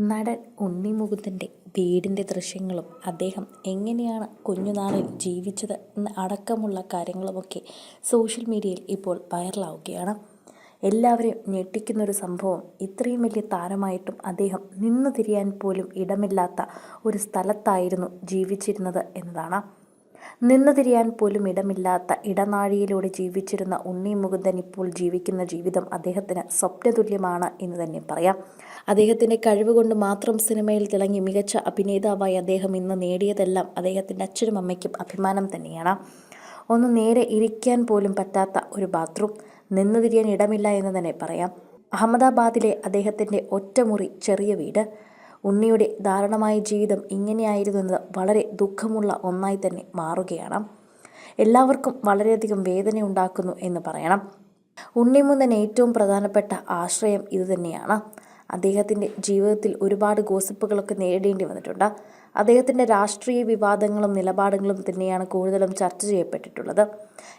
നടൻ ഉണ്ണിമുകുന്ദന്റെ വീടിന്റെ ദൃശ്യങ്ങളും അദ്ദേഹം എങ്ങനെയാണ് കുഞ്ഞുനാളിൽ ജീവിച്ചത് എന്ന അടക്കമുള്ള കാര്യങ്ങളുമൊക്കെ സോഷ്യൽ മീഡിയയിൽ ഇപ്പോൾ വൈറലാവുകയാണ്. എല്ലാവരെയും ഞെട്ടിക്കുന്നൊരു സംഭവം. ഇത്രയും വലിയ താരമായിട്ടും അദ്ദേഹം നിന്നു തിരിയാൻ പോലും ഇടമില്ലാത്ത ഒരു സ്ഥലത്തായിരുന്നു ജീവിച്ചിരുന്നത് എന്നതാണ്. നിന്നു തിരിയാൻ പോലും ഇടമില്ലാത്ത ഇടനാഴിയിലൂടെ ജീവിച്ചിരുന്ന ഉണ്ണി മുകുന്ദൻ ഇപ്പോൾ ജീവിക്കുന്ന ജീവിതം അദ്ദേഹത്തിന് സ്വപ്നതുല്യമാണ് എന്ന് തന്നെ പറയാം. അദ്ദേഹത്തിന്റെ കഴിവ് കൊണ്ട് മാത്രം സിനിമയിൽ തിളങ്ങി മികച്ച അഭിനേതാവായി അദ്ദേഹം ഇന്ന് നേടിയതെല്ലാം അദ്ദേഹത്തിന്റെ അച്ഛനും അമ്മയ്ക്കും അഭിമാനം തന്നെയാണ്. ഒന്ന് നേരെ ഇരിക്കാൻ പോലും പറ്റാത്ത ഒരു ബാത്റൂം. നിന്നു തിരിയാൻ ഇടമില്ല എന്ന് തന്നെ പറയാം. അഹമ്മദാബാദിലെ അദ്ദേഹത്തിന്റെ ഒറ്റമുറി ചെറിയ വീട്. ഉണ്ണിയുടെ ദാരുണമായ ജീവിതം ഇങ്ങനെയായിരുന്നു എന്നത് വളരെ ദുഃഖമുള്ള ഒന്നായി തന്നെ മാറുകയാണ്. എല്ലാവർക്കും വളരെയധികം വേദന ഉണ്ടാക്കുന്നു എന്ന് പറയണം. ഉണ്ണിമുന്തൻ ഏറ്റവും പ്രധാനപ്പെട്ട ആശ്രയം ഇതുതന്നെയാണ് അദ്ദേഹത്തിന്റെ ജീവിതത്തിൽ ഒരുപാട് ഗോസിപ്പുകളൊക്കെ നേടേണ്ടി വന്നിട്ടുണ്ട്. അദ്ദേഹത്തിന്റെ രാഷ്ട്രീയ വിവാദങ്ങളും നിലപാടുകളും തന്നെയാണ് കൂടുതലും ചർച്ച ചെയ്യപ്പെട്ടിട്ടുള്ളത്.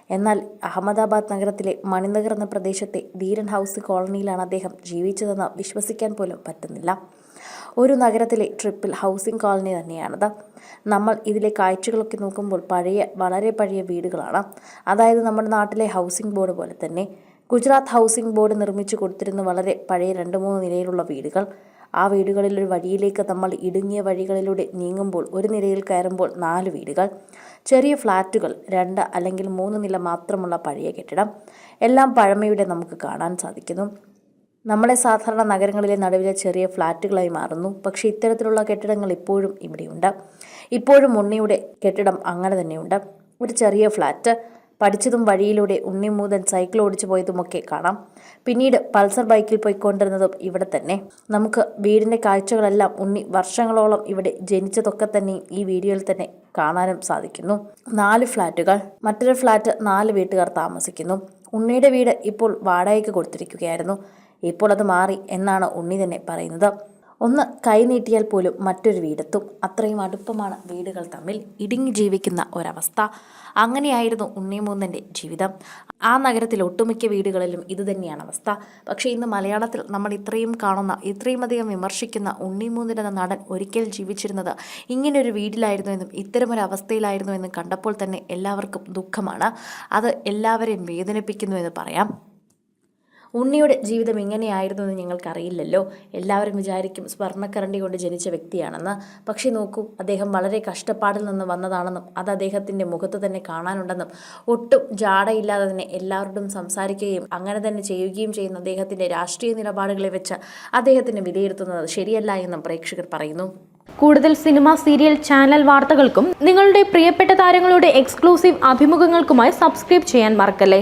എന്നാൽ അഹമ്മദാബാദ് നഗരത്തിലെ മണിനഗർ എന്ന പ്രദേശത്തെ ധീരൻ ഹൗസ് കോളനിയിലാണ് അദ്ദേഹം ജീവിച്ചതെന്ന് വിശ്വസിക്കാൻ പോലും പറ്റുന്നില്ല. ഒരു നഗരത്തിലെ ട്രിപ്പിൾ ഹൗസിംഗ് കോളനി തന്നെയാണത്. നമ്മൾ ഇതിലെ കാഴ്ചകളൊക്കെ നോക്കുമ്പോൾ പഴയ വളരെ പഴയ വീടുകളാണ്. അതായത് നമ്മുടെ നാട്ടിലെ ഹൗസിംഗ് ബോർഡ് പോലെ തന്നെ. ഗുജറാത്ത് ഹൗസിംഗ് ബോർഡ് നിർമ്മിച്ചു കൊടുത്തിരുന്ന വളരെ പഴയ രണ്ട് മൂന്ന് നിലയിലുള്ള വീടുകൾ. ആ വീടുകളിൽ ഒരു വഴിയിലേക്ക് നമ്മൾ ഇടുങ്ങിയ വഴികളിലൂടെ നീങ്ങുമ്പോൾ ഒരു നിലയിൽ കയറുമ്പോൾ നാല് വീടുകൾ. ചെറിയ ഫ്ലാറ്റുകൾ രണ്ട് അല്ലെങ്കിൽ മൂന്ന് നില മാത്രമുള്ള പഴയ കെട്ടിടം. എല്ലാം പഴമയുടെ നമുക്ക് കാണാൻ സാധിക്കുന്നു. നമ്മളെ സാധാരണ നഗരങ്ങളിലെ നടുവിലെ ചെറിയ ഫ്ലാറ്റുകളായി മാറുന്നു. പക്ഷേ ഇത്തരത്തിലുള്ള കെട്ടിടങ്ങൾ ഇപ്പോഴും ഇവിടെയുണ്ട്. ഇപ്പോഴും ഉണ്ണിയുടെ കെട്ടിടം അങ്ങനെ തന്നെയുണ്ട്. ഒരു ചെറിയ ഫ്ലാറ്റ് പഠിച്ചതും വഴിയിലൂടെ ഉണ്ണിമൂതൻ സൈക്കിൾ ഓടിച്ചു പോയതുമൊക്കെ കാണാം. പിന്നീട് പൾസർ ബൈക്കിൽ പോയിക്കൊണ്ടിരുന്നതും ഇവിടെ തന്നെ. നമുക്ക് വീടിന്റെ കാഴ്ചകളെല്ലാം ഉണ്ണി വർഷങ്ങളോളം ഇവിടെ ജനിച്ചതൊക്കെ തന്നെ ഈ വീഡിയോയിൽ തന്നെ കാണാനും സാധിക്കുന്നു. നാല് ഫ്ലാറ്റുകൾ മറ്റൊരു ഫ്ലാറ്റ് നാല് വീട്ടുകാർ താമസിക്കുന്നു. ഉണ്ണിയുടെ വീട് ഇപ്പോൾ വാടകയ്ക്ക് കൊടുത്തിരിക്കുകയായിരുന്നു. ഇപ്പോൾ അത് മാറി എന്നാണ് ഉണ്ണി തന്നെ പറയുന്നത്. ഒന്ന് കൈനീട്ടിയാൽ പോലും മറ്റൊരു വീടെത്തും. അത്രയും അടുപ്പമാണ് വീടുകൾ തമ്മിൽ ഇടുങ്ങി ജീവിക്കുന്ന ഒരവസ്ഥ. അങ്ങനെയായിരുന്നു ഉണ്ണിമൂന്നന്റെ ജീവിതം. ആ നഗരത്തിൽ ഒട്ടുമിക്ക വീടുകളിലും ഇതുതന്നെയാണ് അവസ്ഥ. പക്ഷേ ഇന്ന് മലയാളത്തിൽ നമ്മൾ ഇത്രയും കാണുന്ന ഇത്രയും അധികം വിമർശിക്കുന്ന ഉണ്ണിമൂന്നൻ എന്ന നടൻ ഒരിക്കൽ ജീവിച്ചിരുന്നത് ഇങ്ങനൊരു വീടിലായിരുന്നു എന്നും ഇത്തരമൊരു അവസ്ഥയിലായിരുന്നു എന്നും കണ്ടപ്പോൾ തന്നെ എല്ലാവർക്കും ദുഃഖമാണ്. അത് എല്ലാവരെയും വേദനിപ്പിക്കുന്നു എന്ന് പറയാം. ഉണ്ണിയുടെ ജീവിതം ഇങ്ങനെയായിരുന്നു എന്ന് ഞങ്ങൾക്കറിയില്ലല്ലോ. എല്ലാവരും വിചാരിക്കും സ്വർണക്കരണ്ടി കൊണ്ട് ജനിച്ച വ്യക്തിയാണെന്ന്. പക്ഷേ നോക്കൂ അദ്ദേഹം വളരെ കഷ്ടപ്പാടിൽ നിന്ന് വന്നതാണെന്നും അത് അദ്ദേഹത്തിന്റെ മുഖത്ത് തന്നെ കാണാനുണ്ടെന്നും ഒട്ടും ജാടയില്ലാതെ തന്നെ എല്ലാവരോടും സംസാരിക്കുകയും അങ്ങനെ തന്നെ ചെയ്യുകയും ചെയ്യുന്ന അദ്ദേഹത്തിന്റെ രാഷ്ട്രീയ നിലപാടുകളെ വെച്ച് അദ്ദേഹത്തിന് വിലയിരുത്തുന്നത് ശരിയല്ല എന്നും പ്രേക്ഷകർ പറയുന്നു. കൂടുതൽ സിനിമ സീരിയൽ ചാനൽ വാർത്തകൾക്കും നിങ്ങളുടെ പ്രിയപ്പെട്ട താരങ്ങളുടെ എക്സ്ക്ലൂസീവ് അഭിമുഖങ്ങൾക്കുമായി സബ്സ്ക്രൈബ് ചെയ്യാൻ മറക്കല്ലേ?